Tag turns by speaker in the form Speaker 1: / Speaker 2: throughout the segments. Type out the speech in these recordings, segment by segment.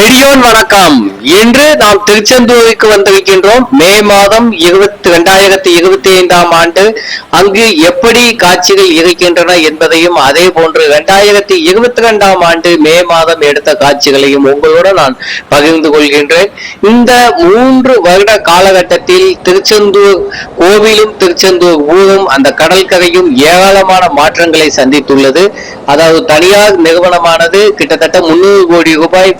Speaker 1: நெடியோன் வணக்கம். இன்று நாம் திருச்செந்தூருக்கு வந்திருக்கின்றோம். மே மாதம் இருபத்தி இரண்டாயிரத்தி இருபத்தி ஐந்தாம் ஆண்டு அங்கு எப்படி காட்சிகள் இருக்கின்றன என்பதையும் அதே போன்று இரண்டாயிரத்தி இருபத்தி இரண்டாம் ஆண்டு மே மாதம் எடுத்த காட்சிகளையும் உங்களோடு நான் பகிர்ந்து கொள்கின்றேன். இந்த மூன்று வருட காலகட்டத்தில் திருச்செந்தூர் கோவிலும் திருச்செந்தூர் ஊரும் அந்த கடற்கரையும் ஏராளமான மாற்றங்களை சந்தித்துள்ளது. அதாவது தனியார் நிறுவனமானது கிட்டத்தட்ட முன்னூறு கோடி ரூபாய்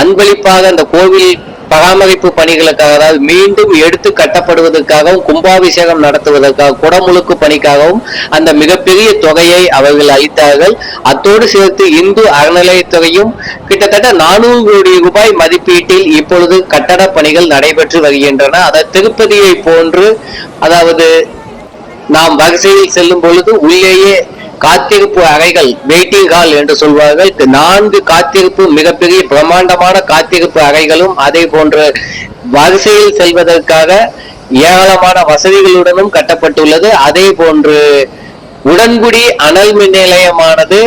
Speaker 1: அன்பளிப்பாக அந்த கோவில் பராமரிப்பு பணிகளுக்காக அதாவது மீண்டும் எடுத்து கட்டப்படுவதற்காகவும் கும்பாபிஷேகம் நடத்துவதற்காக குடமுழுக்கு பணிக்காகவும் அந்த மிகப்பெரிய தொகையை அவர்கள் அளித்தார்கள். அத்தோடு சேர்த்து இந்து அறநிலையத்துறையும் கிட்டத்தட்ட நானூறு கோடி ரூபாய் மதிப்பீட்டில் இப்பொழுது கட்டட பணிகள் நடைபெற்று வருகின்றன. அதாவது திருப்பதியை போன்று அதாவது நாம் வரிசையில் செல்லும் பொழுது உள்ளேயே காத்திருப்பு அறைகள் வெயிட்டிங் ஹால் என்று சொல்வார்கள். நான்கு காத்திருப்பு மிகப்பெரிய பிரம்மாண்டமான காத்திருப்பு அறைகளும் அதே போன்று வரிசையில் செல்வதற்காக ஏராளமான வசதிகளுடனும் கட்டப்பட்டுள்ளது. அதே போன்று உடன்குடி அனல் மின் நிலையமானது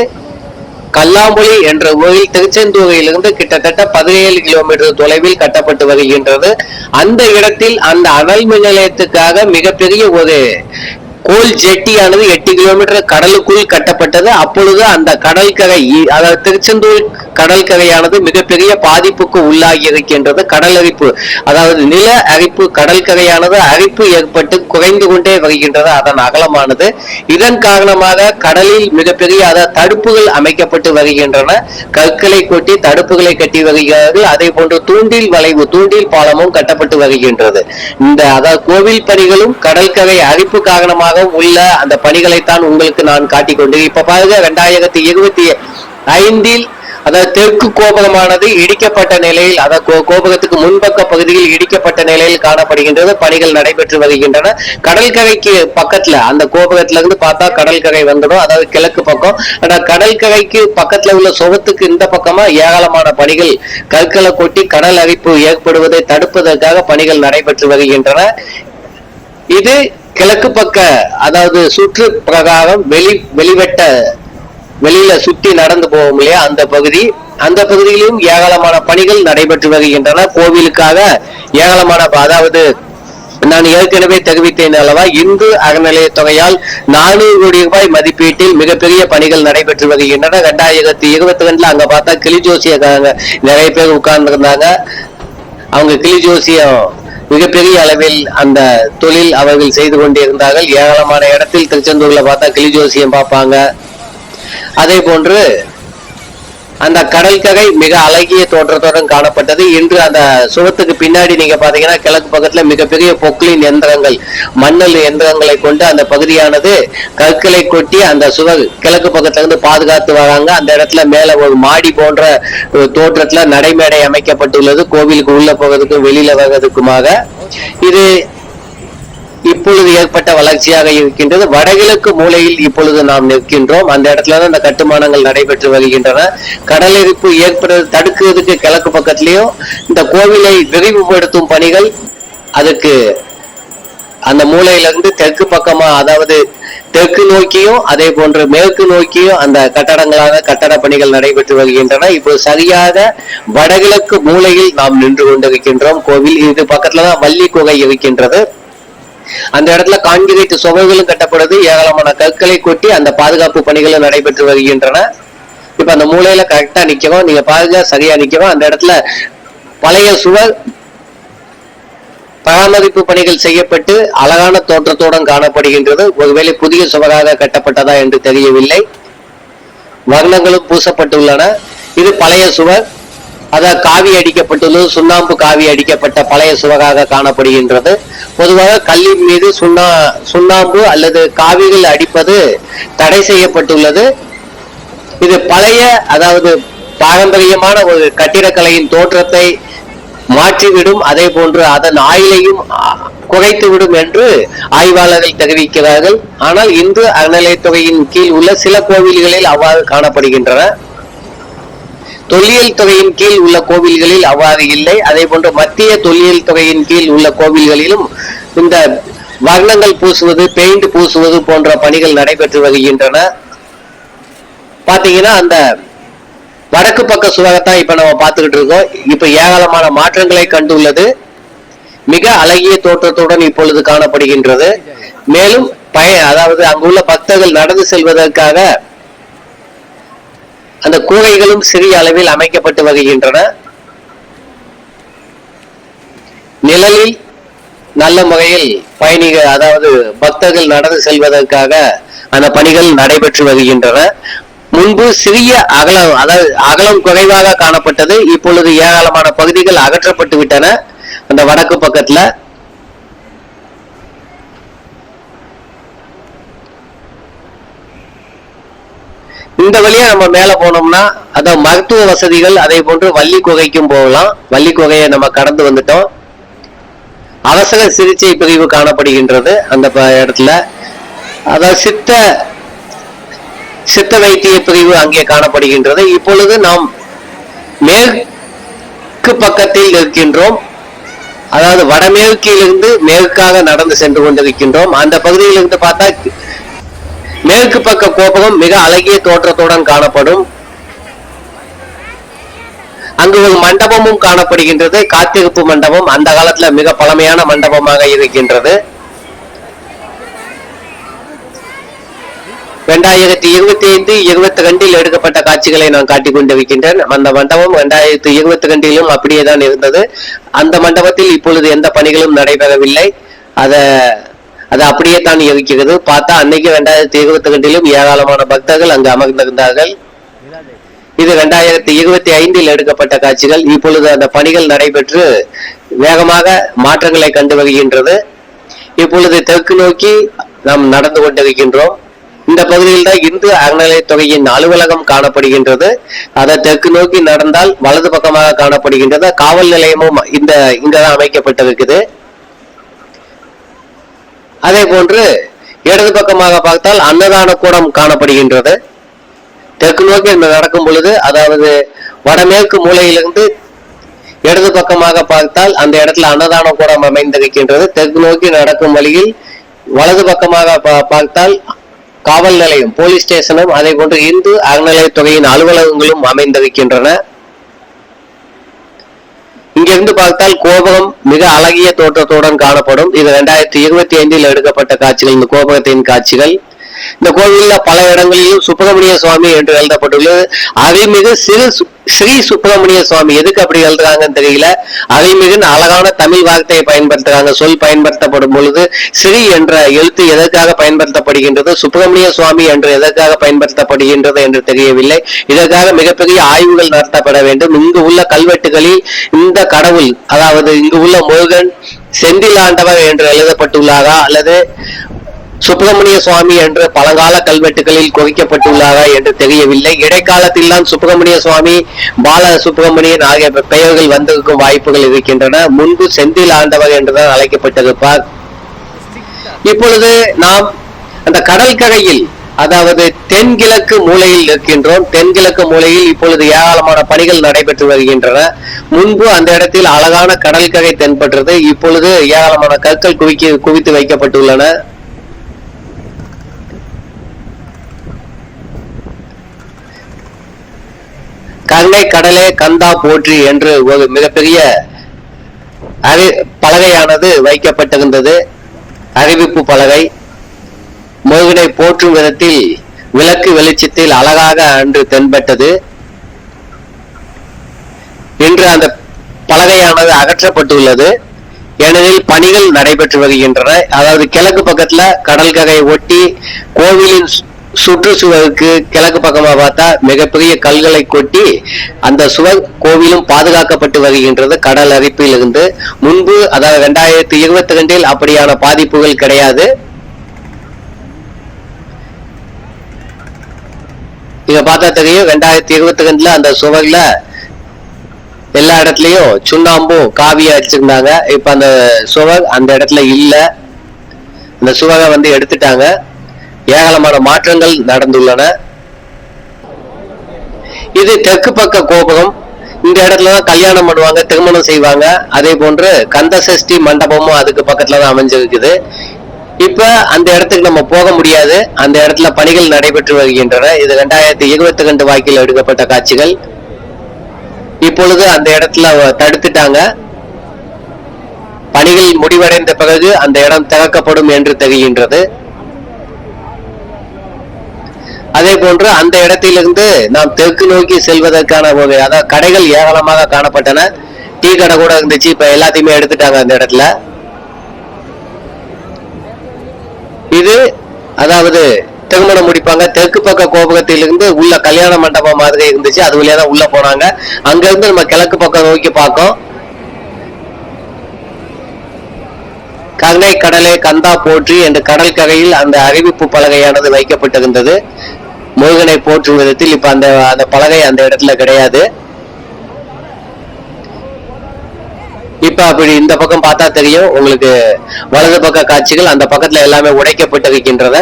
Speaker 1: கல்லாமொழி என்ற ஊரில் திருச்செந்தூரிலிருந்து கிட்டத்தட்ட பதினேழு கிலோமீட்டர் தொலைவில் கட்டப்பட்டு வருகின்றது. அந்த இடத்தில் அந்த அனல் மின் நிலையத்துக்காக மிகப்பெரிய ஒரு கோல் ஜெட்டியானது எட்டு கிலோமீட்டர் கடலுக்குள் கட்டப்பட்டது. அப்பொழுது அந்த கடற்கரை அதாவது திருச்செந்தூர் கடற்கரையானது மிகப்பெரிய பாதிப்புக்கு உள்ளாகி இருக்கின்றது. கடல் அரிப்பு அதாவது நில அரிப்பு கடற்கரையானது அரிப்பு ஏற்பட்டு குறைந்து கொண்டே வருகின்றது. அதன் அகலமானது. இதன் காரணமாக கடலில் மிகப்பெரிய அத தடுப்புகள் அமைக்கப்பட்டு வருகின்றன. கற்களை கொட்டி தடுப்புகளை கட்டி வருகிறார்கள். அதே போன்று தூண்டில் வளைவு தூண்டில் பாலமும் கட்டப்பட்டு வருகின்றது. இந்த அதாவது கோவில் பணிகளும் கடற்கரை அரிப்பு காரணமாக உள்ள அந்த பணிகளைத்தான் உங்களுக்கு நான் காட்டிக்கொண்டு இப்ப பாருங்க ரெண்டாயிரத்தி இருபத்தி ஐந்தில் அதாவது தெற்கு கோபுரமானது இடிக்கப்பட்ட நிலையில் அதாவது கோ- கோபுரத்துக்கு முன்பக்க பகுதியில் இடிக்கப்பட்ட நிலையில் காணப்படுகின்றது. பணிகள் நடைபெற்று வருகின்றன. கடற்கரைக்கு பக்கத்துல அந்த கோபுரத்துல இருந்து பார்த்தா கடற்கரை வந்துடும். அதாவது கிழக்கு பக்கம். ஆனா கடற்கரைக்கு பக்கத்துல உள்ள சுவத்துக்கு இந்த பக்கமா ஏராளமான பணிகள் கற்களை கொட்டி கடல் அரிப்பு ஏற்படுவதை தடுப்பதற்காக பணிகள் நடைபெற்று வருகின்றன. இது கிழக்கு பக்க அதாவது சுற்று பிரகாரம் வெளி வெளிவட்ட வெளியில சுற்றி நடந்து போவோம் இல்லையா அந்த பகுதி. அந்த பகுதியிலும் ஏராளமான பணிகள் நடைபெற்று வருகின்றன. கோவிலுக்காக ஏராளமான அதாவது நான் ஏற்கனவே தெரிவித்தேன் அல்லவா இந்து அறநிலைய தொகையால் நானூறு கோடி ரூபாய் மதிப்பீட்டில் மிகப்பெரிய பணிகள் நடைபெற்று வருகின்றன. ரெண்டாயிரத்தி இருபத்தி ரெண்டுல அங்க பார்த்தா கிளி ஜோசியக்காரங்க நிறைய பேர் உட்கார்ந்து இருந்தாங்க அவங்க கிளி ஜோசியம் மிகப்பெரிய அளவில் அந்த தொழில் அவர்கள் செய்து கொண்டிருந்தார்கள். ஏராளமான இடத்தில் திருச்செந்தூர்ல பார்த்தா கிளி ஜோசியம் பார்ப்பாங்க. அதே போன்று அந்த கடற்கரை மிக அழகிய தோற்றத்துடன் காணப்பட்டது. இன்று அந்த சுவத்துக்கு பின்னாடி நீங்க பாத்தீங்கன்னா கிழக்கு பக்கத்துல மிகப்பெரிய பொக்லின் எந்திரங்கள் மண்ணல் எந்திரங்களை கொண்டு அந்த பகுதியானது கற்களை கொட்டி அந்த சுவர் கிழக்கு பக்கத்துல இருந்து பாதுகாத்து வராங்க. அந்த இடத்துல மேல ஒரு மாடி போன்ற தோற்றத்துல நடைமேடை அமைக்கப்பட்டுள்ளது. கோவிலுக்கு உள்ள போகிறதுக்கும் வெளியில வர்றதுக்குமாக இது இப்பொழுது ஏற்பட்ட வளர்ச்சியாக இருக்கின்றது. வடகிழக்கு மூலையில் இப்பொழுது நாம் நிற்கின்றோம். அந்த இடத்துல தான் இந்த கட்டுமானங்கள் நடைபெற்று வருகின்றன. கடலிருப்பு ஏற்படுறது தடுக்கிறதுக்கு கிழக்கு பக்கத்திலேயும் இந்த கோவிலை விரிவுபடுத்தும் பணிகள் அதுக்கு அந்த மூலையிலிருந்து தெற்கு பக்கமா அதாவது தெற்கு நோக்கியும் அதே போன்று மேற்கு நோக்கியும் அந்த கட்டடங்களாக கட்டட பணிகள் நடைபெற்று வருகின்றன. இப்போ சரியாக வடகிழக்கு மூலையில் நாம் நின்று கொண்டிருக்கின்றோம். கோவில் இது பக்கத்துல தான் வள்ளி குகை இருக்கின்றது. அந்த இடத்துல கான்கிரீட் சுவைகளும் கட்டப்படுது. ஏராளமான கற்களை கொட்டி அந்த பாதுகாப்பு பணிகளும் நடைபெற்று வருகின்றன. இப்ப அந்த மூலையில கரெக்டா நிக்கவும் நீங்க பாருங்க சரியா நிக்கவும் அந்த இடத்துல பழைய சுவர் பராமரிப்பு பணிகள் செய்யப்பட்டு அழகான தோற்றத்துடன் காணப்படுகின்றது. ஒருவேளை புதிய சுவராக கட்டப்பட்டதா என்று தெரியவில்லை. வர்ணங்களும் பூசப்பட்டுள்ளன. இது பழைய சுவர். அதாவது காவி அடிக்கப்பட்டுள்ளது சுண்ணாம்பு காவி அடிக்கப்பட்ட பழைய சுவகாக காணப்படுகின்றது. பொதுவாக கல்லின் மீது சுண்ணா சுண்ணாம்பு அல்லது காவிகள் அடிப்பது தடை செய்யப்பட்டுள்ளது. இது பழைய அதாவது பாரம்பரியமான ஒரு கட்டிடக்கலையின் தோற்றத்தை மாற்றிவிடும். அதே போன்று அதன் ஆயுளையும் குறைத்துவிடும் என்று ஆய்வாளர்கள் தெரிவிக்கிறார்கள். ஆனால் இந்து அறநிலையத்துறையின் கீழ் உள்ள சில கோவில்களில் அவ்வாறு காணப்படுகின்றன. தொல்லியல் துறையின் கீழ் உள்ள கோவில்களில் அவ்வாறு இல்லை. அதே போன்று மத்திய தொல்லியல் துறையின் கீழ் உள்ள கோவில்களிலும் இந்த வர்ணங்கள் பூசுவது பெயிண்ட் பூசுவது போன்ற பணிகள் நடைபெற்று வருகின்றன. பாத்தீங்கன்னா அந்த வடக்கு பக்க சுவகத்தான் இப்ப நம்ம பார்த்துக்கிட்டு இருக்கோம். இப்ப ஏராளமான மாற்றங்களை கண்டுள்ளது. மிக அழகிய தோற்றத்துடன் இப்பொழுது காணப்படுகின்றது. மேலும் பய அதாவது அங்குள்ள பக்தர்கள் நடந்து செல்வதற்காக அந்த கூரைகளும் சிறிய அளவில் அமைக்கப்பட்டு வருகின்றன. நிழலில் நல்ல முறையில் பயணிகள் அதாவது பக்தர்கள் நடந்து செல்வதற்காக அந்த பணிகள் நடைபெற்று வருகின்றன. முன்பு சிறிய அகலம் அதாவது அகலம் குறைவாக காணப்பட்டது. இப்பொழுது ஏராளமான பகுதிகள் அகற்றப்பட்டு விட்டன. அந்த வடக்கு பக்கத்துல இந்த வழியா நம்ம மேல போனோம்னா அதான் மருத்துவ வசதிகள் அதே போன்று வள்ளி குகைக்கும் போகலாம். வள்ளி குகையை நம்ம கடந்து வந்துட்டோம். அவசர சிகிச்சை பிரிவு காணப்படுகின்றது அந்த ப- இடத்துல. அதாவது சித்த சித்த வைத்திய பிரிவு அங்கே காணப்படுகின்றது. இப்பொழுது நாம் மேற்கு பக்கத்தில் இருக்கின்றோம் அதாவது வடமேற்கிலிருந்து மேற்காக நடந்து சென்று கொண்டிருக்கின்றோம். அந்த பகுதியிலிருந்து பார்த்தா மேற்கு பக்க கோபகம் மிக அழகிய தோற்றத்துடன் காணப்படும். அங்கு ஒரு மண்டபமும் காணப்படுகின்றது. காத்திருப்பு மண்டபம் அந்த காலத்துல மிக பழமையான மண்டபமாக இருக்கின்றது. ரெண்டாயிரத்தி இருபத்தி ஐந்து இருபத்தி ரெண்டில் எடுக்கப்பட்ட காட்சிகளை நான் காட்டிக் கொண்டிருக்கின்றேன். அந்த மண்டபம் ரெண்டாயிரத்தி இருபத்தி ரெண்டிலும் அப்படியே தான் இருந்தது. அந்த மண்டபத்தில் இப்பொழுது எந்த பணிகளும் நடைபெறவில்லை. அதை அது அப்படியே தான் இருக்கிறது பார்த்தா அன்னைக்கு ரெண்டாயிரத்தி இருபத்தி ரெண்டிலும் ஏராளமான பக்தர்கள் அங்கு அமர்ந்திருந்தார்கள். இது ரெண்டாயிரத்தி இருபத்தி ஐந்தில் எடுக்கப்பட்ட காட்சிகள். இப்பொழுது அந்த பணிகள் நடைபெற்று வேகமாக மாற்றங்களை கண்டு வருகின்றது. இப்பொழுது தெற்கு நோக்கி நாம் நடந்து கொண்டிருக்கின்றோம். இந்த பகுதியில் தான் இந்து அறநிலையத்துறையின் அலுவலகம் காணப்படுகின்றது. அதை தெற்கு நோக்கி நடந்தால் வலது பக்கமாக காணப்படுகின்றது. காவல் நிலையமும் இந்த இங்கதான் அமைக்கப்பட்டிருக்குது. அதே போன்று இடது பக்கமாக பார்த்தால் அன்னதான கூடம் காணப்படுகின்றது. தெற்கு நோக்கி நடக்கும் பொழுது அதாவது வடமேற்கு மூலையிலிருந்து இடது பக்கமாக பார்த்தால் அந்த இடத்துல அன்னதான கூடம் அமைந்திருக்கின்றது. தெற்கு நோக்கி நடக்கும் வழியில் வலது பக்கமாக பா- பார்த்தால் காவல் நிலையம் போலீஸ் ஸ்டேஷனும் அதே போன்று இந்து அறநிலையத்துறையின் அலுவலகங்களும் அமைந்திருக்கின்றன. இங்கிருந்து பார்த்தால் கோபுரம் மிக அழகிய தோற்றத்துடன் காணப்படும். இது ரெண்டாயிரத்தி இருபத்தி ஐந்தில் எடுக்கப்பட்ட காட்சிகள். இந்த கோபுரத்தின் காட்சிகள் இந்த கோவிலில் பல இடங்களிலும் சுப்பிரமணிய சுவாமி என்று எழுதப்பட்டுள்ளது. அதைமிகு சிறு ஸ்ரீ சுப்பிரமணிய சுவாமி எதுக்கு அப்படி எழுதுறாங்கன்னு தெரியல. அதைமிகுன்னு அழகான தமிழ் வார்த்தையை பயன்படுத்துறாங்க. சொல் பயன்படுத்தப்படும் பொழுது ஸ்ரீ என்ற எழுத்து எதற்காக பயன்படுத்தப்படுகின்றது? சுப்பிரமணிய சுவாமி என்று எதற்காக பயன்படுத்தப்படுகின்றது என்று தெரியவில்லை. இதற்காக மிகப்பெரிய ஆய்வுகள் நடத்தப்பட வேண்டும். இங்கு உள்ள கல்வெட்டுகளில் இந்த கடவுள் அதாவது இங்கு உள்ள முருகன் செந்தில் ஆண்டவர் என்று எழுதப்பட்டுள்ளாரா? அல்லது சுப்பிரமணிய சுவாமி என்று பழங்கால கல்வெட்டுகளில் குறிக்கப்பட்டுள்ளாரா என்று தெரியவில்லை. இடைக்காலத்தில் தான் சுப்பிரமணிய சுவாமி பால சுப்பிரமணியன் ஆகிய பெயர்கள் வந்திருக்கும் வாய்ப்புகள் இருக்கின்றன. முன்பு செந்தில் ஆண்டவர் என்றுதான் அழைக்கப்பட்டிருப்பார். இப்பொழுது நாம் அந்த கடற்கரையில் அதாவது தென்கிழக்கு மூலையில் இருக்கின்றோம் தென்கிழக்கு மூலையில் இப்பொழுது ஏராளமான பணிகள் நடைபெற்று வருகின்றன. முன்பு அந்த இடத்தில் அழகான கடற்கரை தென்பட்டது. இப்பொழுது ஏராளமான கற்கள் குவிக்க குவித்து வைக்கப்பட்டுள்ளன. கங்கை கடலே கந்தா போற்றி என்று ஒரு மிகப்பெரிய அறி பலகையானது வைக்கப்பட்டிருந்தது. அறிவிப்பு பலகை. முருகனை போற்றும் விதத்தில் விளக்கு வெளிச்சத்தில் அழகாக அன்று தென்பட்டது. இன்று அந்த பலகையானது அகற்றப்பட்டுள்ளது. ஏனெனில் பணிகள் நடைபெற்று வருகின்றன. அதாவது கிழக்கு பக்கத்துல கடல்கரை ஒட்டி கோவிலின் சுற்றுச்சுவருக்கு கிழக்கு பக்கமா பார்த்தா மிகப்பெரிய கல்களை கொட்டி அந்த சுவர் கோவிலும் பாதுகாக்கப்பட்டு வருகின்றது. கடல் அரிப்பிலிருந்து முன்பு அதாவது ரெண்டாயிரத்தி இருபத்தி ரெண்டில் அப்படியான பாதிப்புகள் கிடையாது. இதை பார்த்தா தெரியும் ரெண்டாயிரத்தி இருபத்தி ரெண்டுல அந்த சுவர்ல எல்லா இடத்துலயும் சுண்ணாம்பும் காவியா அடிச்சிருந்தாங்க. இப்ப அந்த சுவர் அந்த இடத்துல இல்ல. அந்த சுவரை வந்து எடுத்துட்டாங்க. ஏராளமான மாற்றங்கள் நடந்துள்ளன. இது தெற்கு பக்க கோபுரம். இந்த இடத்துல தான் கல்யாணம் பண்ணுவாங்க திருமணம் செய்வாங்க. அதே போன்று கந்த சஷ்டி மண்டபமும் அதுக்கு பக்கத்துல தான் அமைஞ்சிருக்குது. இப்ப அந்த இடத்துக்கு நம்ம போக முடியாது. அந்த இடத்துல பணிகள் நடைபெற்று வருகின்றன. இது ரெண்டாயிரத்தி இருபத்தி ரெண்டு வாக்கில் எடுக்கப்பட்ட காட்சிகள். இப்பொழுது அந்த இடத்துல தடுத்துட்டாங்க. பணிகள் முடிவடைந்த பிறகு அந்த இடம் திறக்கப்படும் என்று தெரிகின்றது. அதே போன்று அந்த இடத்திலிருந்து நாம் தெற்கு நோக்கி செல்வதற்கான ஒரு அதாவது கடைகள் ஏராளமாக காணப்பட்டன. டீ கடை கூட இருந்துச்சு இப்ப எல்லாத்தையுமே எடுத்துட்டாங்க அந்த இடத்துல. இது அதாவது திருமணம் முடிப்பாங்க. தெற்கு பக்க கோபுரத்திலிருந்து உள்ள கல்யாண மண்டபம் மாதிரி இருந்துச்சு. அது வழியா தான் உள்ள போனாங்க. அங்க இருந்து நம்ம கிழக்கு பக்கம் நோக்கி பார்க்கோம். கங்கை கடலே கந்தா போற்றி என்ற கடல் கரையில் அந்த அறிவிப்பு பலகையானது வைக்கப்பட்டிருந்தது. முருகனை போற்றும் விதத்தில் இப்ப அந்த அந்த பலகை அந்த இடத்துல கிடையாது. இப்ப அப்படி இந்த பக்கம் பார்த்தா தெரியும் உங்களுக்கு வலது பக்க காட்சிகள் அந்த பக்கத்துல எல்லாமே உடைக்கப்பட்டிருக்கின்றன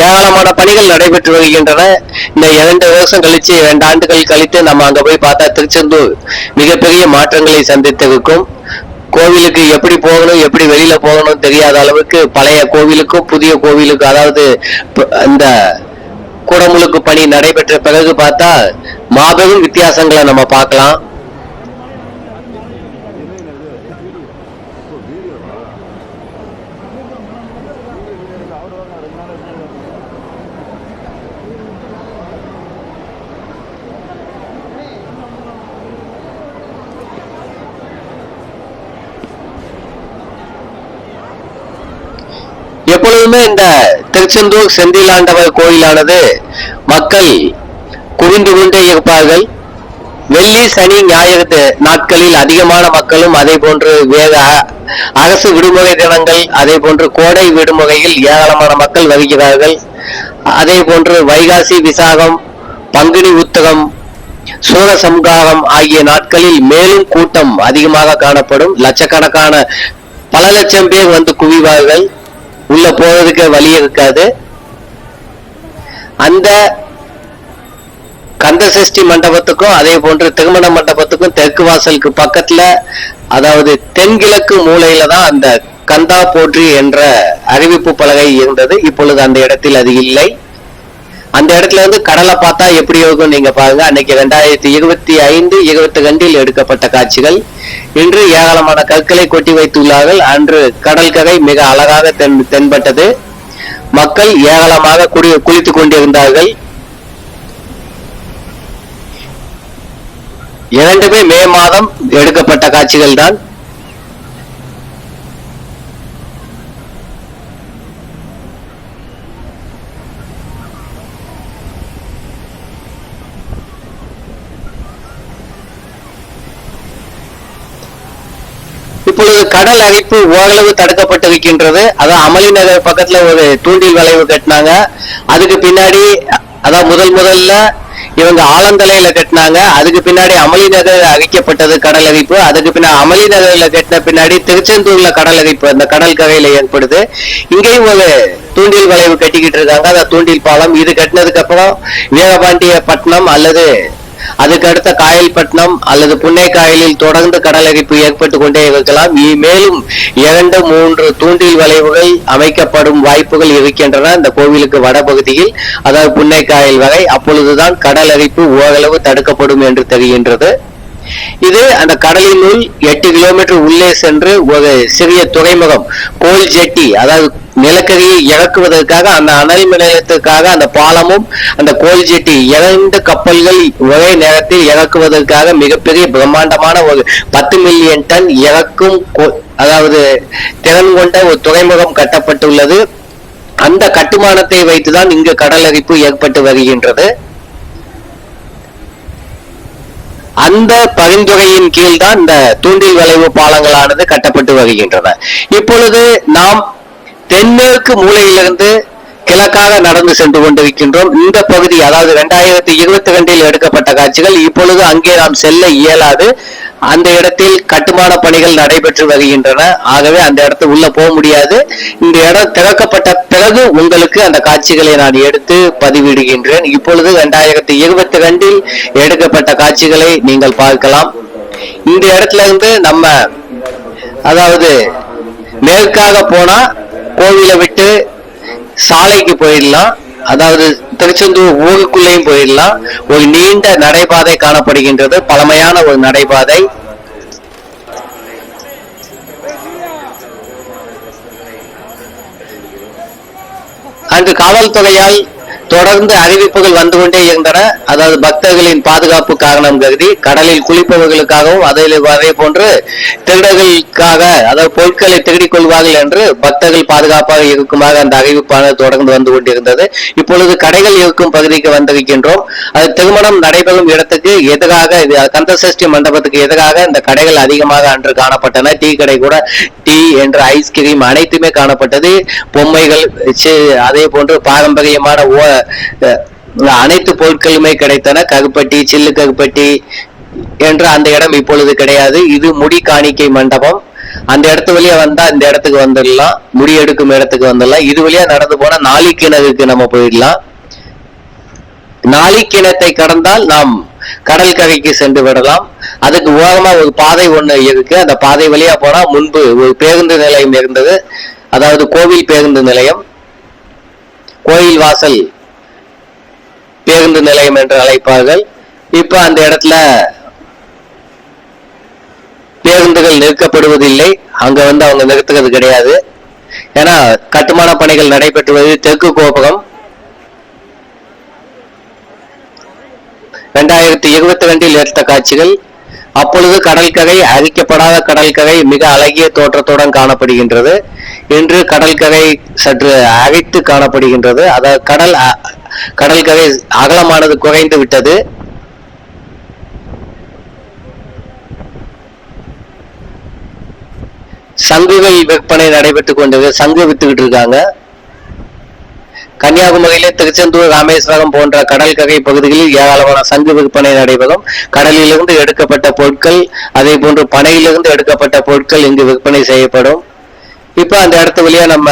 Speaker 1: ஏராளமான பணிகள் நடைபெற்று வருகின்றன. இந்த இரண்டு வருஷம் கழிச்சு இரண்டு ஆண்டுகள் கழித்து நம்ம அங்க போய் பார்த்தா திருச்செந்தூர் மிகப்பெரிய மாற்றங்களை சந்தித்திருக்கும். கோவிலுக்கு எப்படி போகணும் எப்படி வெளியில போகணும் தெரியாத அளவுக்கு பழைய கோவிலுக்கும் புதிய கோவிலுக்கும் அதாவது ப- இந்த குடமுழுக்கு பணி நடைபெற்ற பிறகு பார்த்தா மாபெரும் வித்தியாசங்களை நம்ம பார்க்கலாம். எப்பொழுதுமே இந்த திருச்செந்தூர் செந்திலாண்டவர் கோயிலானது மக்கள் குவிந்து கொண்டே இருப்பார்கள். வெள்ளி சனி ஞாயிறு நாட்களில் அதிகமான மக்களும் அதே போன்று வேக அரசு விடுமுறை தினங்கள் அதே போன்று கோடை விடுமுறையில் ஏராளமான மக்கள் வருகிறார்கள். அதே போன்று வைகாசி விசாகம் பங்குனி உத்தகம் சூர சம்காரம் ஆகிய நாட்களில் மேலும் கூட்டம் அதிகமாக காணப்படும். லட்சக்கணக்கான பல லட்சம் பேர் வந்து குவிவார்கள். உள்ள போறதுக்கு வழி இருக்காது. அந்த கந்த சஷ்டி மண்டபத்துக்கும் அதே போன்று திருமண மண்டபத்துக்கும் தெற்கு வாசலுக்கு பக்கத்துல அதாவது தென்கிழக்கு மூலையில தான் அந்த கந்தா போற்றி என்ற அறிவிப்பு பலகை இருந்தது. இப்பொழுது அந்த இடத்தில் அது இல்லை. அந்த இடத்துல இருந்து கடலை பார்த்தா எப்படி இருக்கும் நீங்க பாருங்க. அன்னைக்கு ரெண்டாயிரத்தி இருபத்தி ஐந்து இருபத்தி ரெண்டில் எடுக்கப்பட்ட காட்சிகள். இன்று ஏராளமான கற்களை கொட்டி வைத்துள்ளார்கள். அன்று கடல் கரை மிக அழகாக தென் தென்பட்டது. மக்கள் ஏராளமாக குடி குளித்துக் கொண்டிருந்தார்கள். இரண்டுமே மே மாதம் எடுக்கப்பட்ட காட்சிகள் தான் இப்பொழுது கடல் அரிப்பு ஓரளவு தடுக்கப்பட்டிருக்கின்றது. அதான் அமளி நகர் பக்கத்துல ஒரு தூண்டில் வளைவு கட்டினாங்க. அதுக்கு பின்னாடி அதான் முதல் முதல்ல இவங்க ஆலந்தலையில கட்டினாங்க. அதுக்கு பின்னாடி அமளி நகர் அழிக்கப்பட்டது கடல் அரிப்பு அதுக்கு பின்னாடி அமளி நகர்ல கட்டின பின்னாடி திருச்செந்தூர்ல கடல் அரிப்பு அந்த கடல் கரையில ஏற்படுது. இங்கேயும் ஒரு தூண்டில் வளைவு கட்டிக்கிட்டு இருக்காங்க. அந்த தூண்டில் பாலம் இது கட்டினதுக்கு அப்புறம் வீரபாண்டிய பட்டணம் அல்லது அதுக்கு அடுத்த காயல்பட்டினம் அல்லது புன்னை காயலில் தொடர்ந்து கடலரிப்பு ஏற்பட்டு கொண்டே இருக்கலாம். மேலும் இரண்டு மூன்று தூண்டில் வளைவுகள் அமைக்கப்படும் வாய்ப்புகள் இருக்கின்றன. இந்த கோவிலுக்கு வடபகுதியில் அதாவது புன்னை காயல் வரை அப்பொழுதுதான் கடலரிப்பு ஓரளவு தடுக்கப்படும் என்று தெரிகின்றது. இது அந்த கடலினுள் எட்டு கிலோமீட்டர் உள்ளே சென்று ஒரு சிறிய துறைமுகம் கோல் ஜெட்டி அதாவது நிலக்கரியை இறக்குவதற்காக அந்த அனல் நிலையத்திற்காக அந்த பாலமும் அந்த கோல் ஜெட்டி இரண்டு கப்பல்கள் ஒரே நேரத்தில் இறக்குவதற்காக மிகப்பெரிய பிரம்மாண்டமான ஒரு பத்து மில்லியன் டன் இறக்கும் கோ- அதாவது திறன் கொண்ட ஒரு துறைமுகம் கட்டப்பட்டுள்ளது. அந்த கட்டுமானத்தை வைத்துதான் இங்கு கடலரிப்பு ஏற்பட்டு வருகின்றது. அந்த பரிந்துரையின் கீழ் தான் இந்த தூண்டில் வளைவு பாலங்களானது கட்டப்பட்டு வருகின்றன. இப்பொழுது நாம் தென்மேற்கு மூலையிலிருந்து கிழக்காக நடந்து சென்று கொண்டிருக்கின்றோம். இந்த பகுதி அதாவது இரண்டாயிரத்தி இருபத்தி ரெண்டில் எடுக்கப்பட்ட காட்சிகள் இப்பொழுது அங்கே நாம் செல்ல இயலாது. அந்த இடத்தில் கட்டுமான பணிகள் நடைபெற்று வருகின்றன. ஆகவே அந்த இடத்து உள்ள போக முடியாது. இந்த இடம் திறக்கப்பட்ட பிறகு உங்களுக்கு அந்த காட்சிகளை நான் எடுத்து பதிவிடுகின்றேன். இப்பொழுது இரண்டாயிரத்தி இருபத்தி ரெண்டில் எடுக்கப்பட்ட காட்சிகளை நீங்கள் பார்க்கலாம். இந்த இடத்துல இருந்து நம்ம அதாவது மேற்காக போனா கோவிலை விட்டு சாலைக்கு போயிடலாம். அதாவது திருச்செந்தூர் ஊருக்குள்ளேயும் போயிடலாம். ஒரு நீண்ட நடைபாதை காணப்படுகின்றது. பழமையான ஒரு நடைபாதை. அங்கு காவல்துறையால் தொடர்ந்து அறிவிப்புகள் வந்து கொண்டே இருந்தன. அதாவது பக்தர்களின் பாதுகாப்பு காரணம் கருதி கடலில் குளிப்பவர்களுக்காகவும் அதில் அதே போன்று திருடர்களுக்காக அதாவது பொருட்களை திருடிக் கொள்வார்கள் என்று பக்தர்கள் பாதுகாப்பாக இருக்குமாக அந்த அறிவிப்பானது தொடர்ந்து வந்து கொண்டிருந்தது. இப்பொழுது கடைகள் இருக்கும் பகுதிக்கு வந்திருக்கின்றோம். அது திருமணம் நடைபெறும் இடத்துக்கு எதிராக இது கந்தசஷ்டி மண்டபத்துக்கு எதிராக இந்த கடைகள் அதிகமாக அன்று காணப்பட்டன. டீ கடை கூட டீ என்ற ஐஸ்கிரீம் அனைத்துமே காணப்பட்டது. பொம்மைகள் அதே போன்று பாரம்பரியமான ஓ- அனைத்து பொருட்களுமே கிடைத்தன. ககுப்பட்டி சில்லு ககுப்பட்டி என்ற அந்த இடம் இப்பொழுது கிடையாது. இது முடி காணிக்கை மண்டபம். அந்த இடத்து வழியா வந்தா இந்த இடத்துக்கு வந்துடலாம். முடி எடுக்கும் இடத்துக்கு வந்துடலாம். இது வழியா நடந்து போனா நாளிக்கிணறுக்கு நம்ம போயிடலாம். நாளிக்கிணத்தை கடந்தால் நாம் கடல் கரைக்கு சென்று விடலாம். அதுக்கு ஓரமா ஒரு பாதை ஒண்ணு இருக்கு. அந்த பாதை வழியா போனா முன்பு ஒரு பேருந்து நிலையம் இருந்தது. அதாவது கோவில் பேருந்து நிலையம். கோயில் வாசல் பேருந்து நிலையம் என்று அழைப்பார்கள். இப்ப அந்த இடத்துல பேருந்துகள் நிறுத்தப்படுவதில்லை அங்க வந்து அவங்க நிறுத்துறது கிடையாது. ஏன்னா கட்டுமான பணிகள் நடைபெற்றுவது தெற்கு கோபுரம். இரண்டாயிரத்தி இருபத்தி ரெண்டில் எடுத்த காட்சிகள். அப்பொழுது கடற்கரை அரிக்கப்படாத கடற்கரை மிக அழகிய தோற்றத்துடன் காணப்படுகின்றது. இன்று கடற்கரை சற்று அழைத்து காணப்படுகின்றது. அதாவது கடல் கடல் கரை அகலமானது குறைந்து விட்டது. சங்குகை விற்பனை நடைபெற்றுக் கொண்டது சங்கு வித்துக்கிட்டு இருக்காங்க. கன்னியாகுமரியிலே திருச்செந்தூர் ராமேஸ்வரம் போன்ற கடற்கரை பகுதிகளில் ஏராளமான சங்கு விற்பனை நடைபெறும். கடலிலிருந்து எடுக்கப்பட்ட பொருட்கள் அதே போன்று பனையிலிருந்து எடுக்கப்பட்ட பொருட்கள் இங்கு விற்பனை செய்யப்படும். இப்ப அந்த இடத்து வழியா நம்ம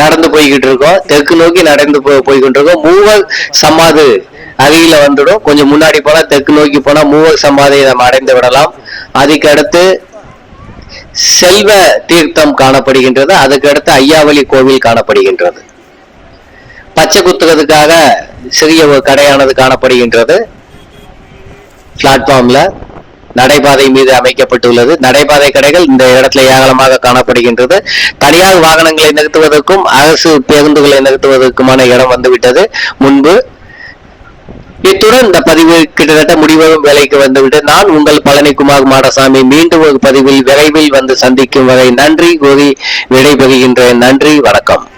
Speaker 1: நடந்து போய்கிட்டு இருக்கோம். தெற்கு நோக்கி நடந்து போ போய்கிட்டு இருக்கோம் மூவர் சமாது அருகில வந்துடும். கொஞ்சம் முன்னாடி போனா தெற்கு நோக்கி போனா மூவர் சமாதியை நம்ம அடைந்து விடலாம். அதுக்கடுத்து செல்வ தீர்த்தம் காணப்படுகின்றது. அதுக்கு அடுத்து ஐயாவளி கோவில் காணப்படுகின்றது. பச்சை குத்துறதுக்காக சிறிய ஒரு கடையானது காணப்படுகின்றது. பிளாட்ஃபார்ம்ல நடைபாதை மீது அமைக்கப்பட்டுள்ளது. நடைபாதை கடைகள் இந்த இடத்துல ஏராளமாக காணப்படுகின்றது. தனியார் வாகனங்களை நிறுத்துவதற்கும் அரசு பேருந்துகளை நிறுத்துவதற்குமான இடம் வந்துவிட்டது. முன்பு இத்துடன் இந்த பதிவு கிட்டத்தட்ட முடிவதும் வேலைக்கு வந்துவிட்டு நான் உங்கள் பழனிக்குமார் மாடசாமி. மீண்டும் ஒரு பதிவில் விரைவில் வந்து சந்திக்கும் வரை நன்றி கூறி விடைபெறுகின்றேன். நன்றி வணக்கம்.